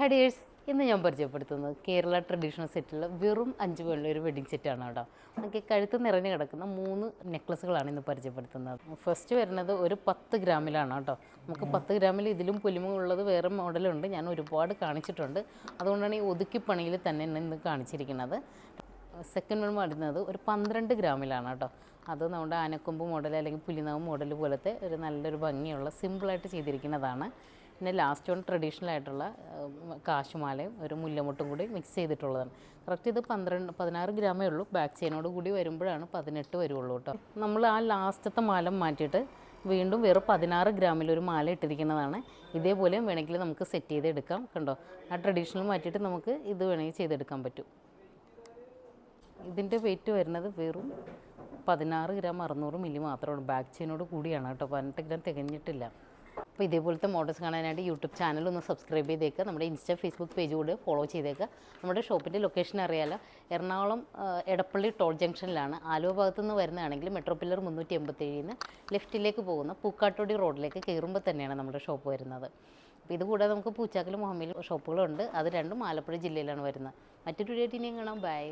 ഹഡിയേഴ്സ് ഇന്ന് ഞാൻ പരിചയപ്പെടുത്തുന്നത് കേരള ട്രഡീഷണൽ സെറ്റിലുള്ള വെറും അഞ്ച് പേരുള്ള ഒരു വെഡിങ് സെറ്റാണ് കേട്ടോ. നമുക്ക് കഴുത്ത് നിറഞ്ഞു കിടക്കുന്ന മൂന്ന് നെക്ലസുകളാണ് ഇന്ന് പരിചയപ്പെടുത്തുന്നത്. ഫസ്റ്റ് വരുന്നത് ഒരു പത്ത് ഗ്രാമിലാണ് കേട്ടോ. നമുക്ക് പത്ത് ഗ്രാമിൽ ഇതിലും പുലിമുള്ളത് വേറെ മോഡലുണ്ട് ഞാൻ ഒരുപാട് കാണിച്ചിട്ടുണ്ട്. അതുകൊണ്ടാണ് ഈ ഒതുക്കിപ്പണിയിൽ തന്നെ ഇന്ന് കാണിച്ചിരിക്കുന്നത്. സെക്കൻഡ് വൺ പാടുന്നത് ഒരു പന്ത്രണ്ട് ഗ്രാമിലാണ് കേട്ടോ. അത് നമ്മുടെ ആനക്കൊമ്പ് മോഡൽ അല്ലെങ്കിൽ പുലിനാവ് മോഡൽ പോലത്തെ ഒരു നല്ലൊരു ഭംഗിയുള്ള സിമ്പിളായിട്ട് ചെയ്തിരിക്കുന്നതാണ്. പിന്നെ ലാസ്റ്റ് വൺ ട്രഡീഷണൽ ആയിട്ടുള്ള കാശുമാലയും ഒരു മുല്ലമുട്ടും കൂടി മിക്സ് ചെയ്തിട്ടുള്ളതാണ്. കറക്റ്റ് ഇത് പന്ത്രണ്ട് പതിനാറ് ഗ്രാമേ ഉള്ളൂ. ബാക്ക് ചെയിനോട് കൂടി വരുമ്പോഴാണ് പതിനെട്ട് വരുള്ളൂ കേട്ടോ. നമ്മൾ ആ ലാസ്റ്റത്തെ മാല മാറ്റിയിട്ട് വീണ്ടും വെറും പതിനാറ് ഗ്രാമിൽ ഒരു മാല ഇട്ടിരിക്കുന്നതാണ്. ഇതേപോലെ വേണമെങ്കിൽ നമുക്ക് സെറ്റ് ചെയ്തെടുക്കാം കണ്ടോ? ആ ട്രഡീഷണൽ മാറ്റിയിട്ട് നമുക്ക് ഇത് വേണമെങ്കിൽ ചെയ്തെടുക്കാൻ പറ്റും. ഇതിന്റെ വെയിറ്റ് വരുന്നത് വെറും പതിനാറ് ഗ്രാം അറുന്നൂറ് മില്ലി മാത്രമാണ്. ബാക്ക് ചെയിനോട് കൂടിയാണ് കേട്ടോ. പതിനെട്ട് ഗ്രാം തികഞ്ഞിട്ടില്ല. അപ്പോൾ ഇതേപോലത്തെ മോഡൽസ് കാണാനായിട്ട് യൂട്യൂബ് ചാനൽ ഒന്ന് സബ്സ്ക്രൈബ് ചെയ്തേക്കുക നമ്മുടെ ഇൻസ്റ്റാ ഫേസ്ബുക്ക് പേജ് കൂടെ ഫോളോ ചെയ്തേക്കുക നമ്മുടെ ഷോപ്പിന്റെ ലൊക്കേഷൻ അറിയാലോ. എറണാകുളം എടപ്പള്ളി ടോൾ ജംഗ്ഷനിലാണ് ആലുവ ഭാഗത്തു നിന്ന് വരുന്നതാണെങ്കിൽ മെട്രോ പില്ലർ മുന്നൂറ്റി എൺപത്തേഴിന് ലെഫ്റ്റിലേക്ക് പോകുന്ന പൂക്കാട്ടോടി റോഡിലേക്ക് കയറുമ്പോൾ തന്നെയാണ് നമ്മുടെ ഷോപ്പ് വരുന്നത്. അപ്പോൾ ഇതുകൂടാതെ നമുക്ക് പൂച്ചാക്കൽ മുഹമ്മയിൽ ഷോപ്പുകളുണ്ട്. അത് രണ്ടും ആലപ്പുഴ ജില്ലയിലാണ് വരുന്നത്. മറ്റൊരു ഡേറ്റ് ഇനിയും കാണാം. ബൈ